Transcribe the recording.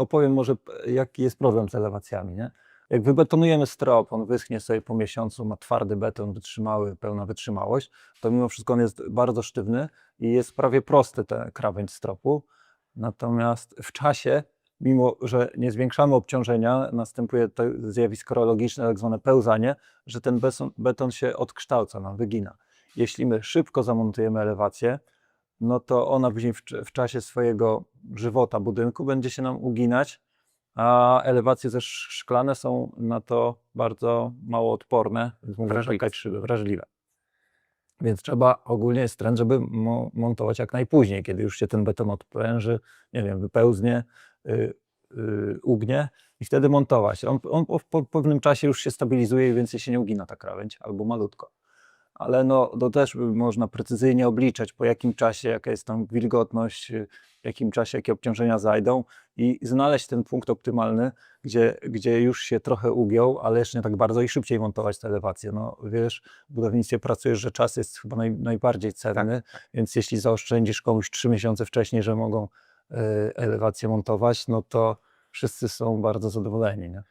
Opowiem może, jaki jest problem z elewacjami. Nie? Jak wybetonujemy strop, on wyschnie sobie po miesiącu, ma twardy beton, wytrzymały, pełna wytrzymałość, to mimo wszystko on jest bardzo sztywny i jest prawie prosty ten krawędź stropu. Natomiast w czasie, mimo że nie zwiększamy obciążenia, następuje to zjawisko rologiczne, tak zwane pełzanie, że ten beton się odkształca, nam wygina. Jeśli my szybko zamontujemy elewację, no to ona później w, w czasie swojego żywota budynku będzie się nam uginać, a elewacje sz- szklane są na to bardzo mało odporne, Wrażliwe. wrażliwe. Więc trzeba, ogólnie jest trend, żeby mo- montować jak najpóźniej, kiedy już się ten beton odpręży, nie wiem, wypełznie, y, y, ugnie i wtedy montować. On, on po, po pewnym czasie już się stabilizuje, więc się nie ugina ta krawędź, albo malutko. Ale no, to też by można precyzyjnie obliczać, po jakim czasie, jaka jest tam wilgotność, y, w jakim czasie, jakie obciążenia zajdą i znaleźć ten punkt optymalny, gdzie, gdzie już się trochę ugiął, ale jeszcze nie tak bardzo i szybciej montować te elewacje. No wiesz, w budownictwie pracujesz, że czas jest chyba naj, najbardziej cenny, więc jeśli zaoszczędzisz komuś trzy miesiące wcześniej, że mogą y, elewacje montować, no to wszyscy są bardzo zadowoleni. Nie?